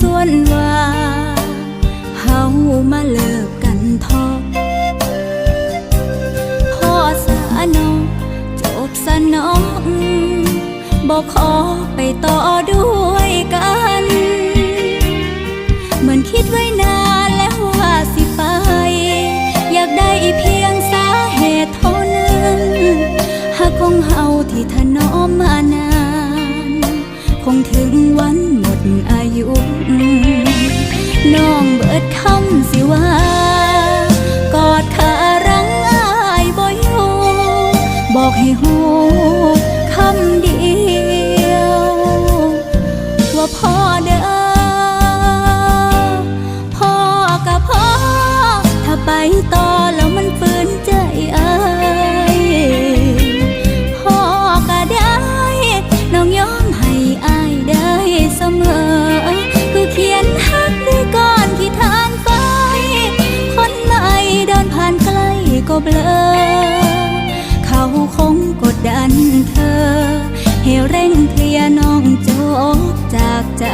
ส่วนว่าเฮามาเลิกกันทอพ่อสานองจบสนองบอกขอไปต่อด้วยกัน เหมือนคิดไว้นานแล้วว่าสิไป อยากได้เพียงสาเหตุเท่านั้นหากของเฮาที่ถน ดคำสิว่า กอดขารังอายบ่อยู่บอกให้หูคำเดียว ว่าพ่อเด้อพ่อกับพ่อ ถ้าไปต่อ อ เขาคงกดดันเธอ ให้เร่งเคลียน้องจบจากใจ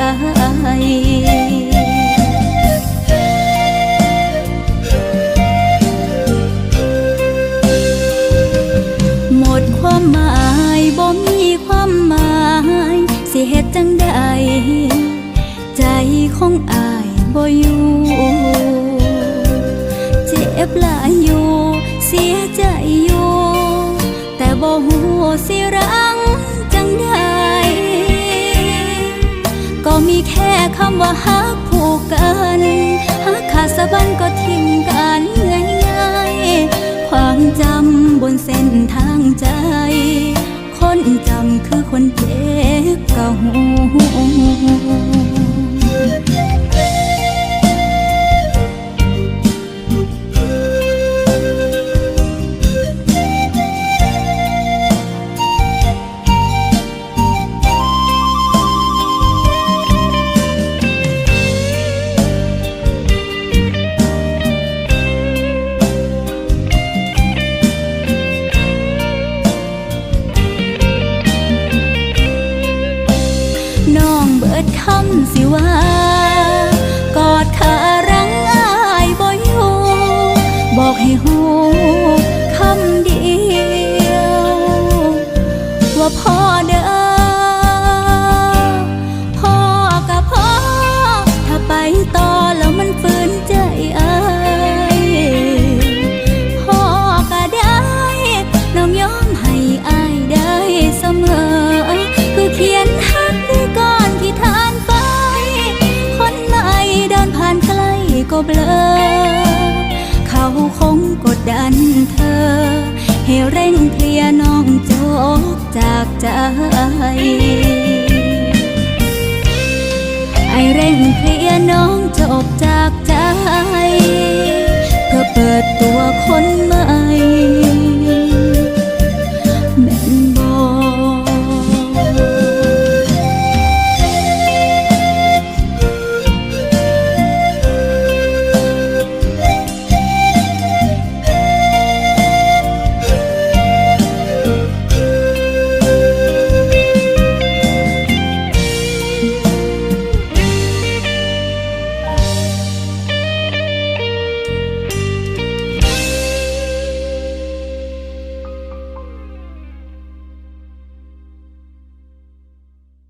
หมดความหมายบ่มีความหมาย สิเหตุจังใด ใจของอายบ่อยู่ เจ็บหลายอยู่ ใจอยู่ แต่บ่หูสิรังจังใดก็มีแค่คำว่าฮักผูกกันฮักขาดสะบันก็ทิ้งกันง่ายๆความจำบนเส้นทางใจ คนจำคือคนเจ็บกะหู คำสิว่า กอดขารังอายบ่อยู่ บอกให้หูคำเดียว ว่าพ่อเด้อพ่อ ให้เร่งเคลียน้องจบจากใจ ไอเร่งเคลียน้องจบจากใจ เพื่อเปิดตัวคนใหม่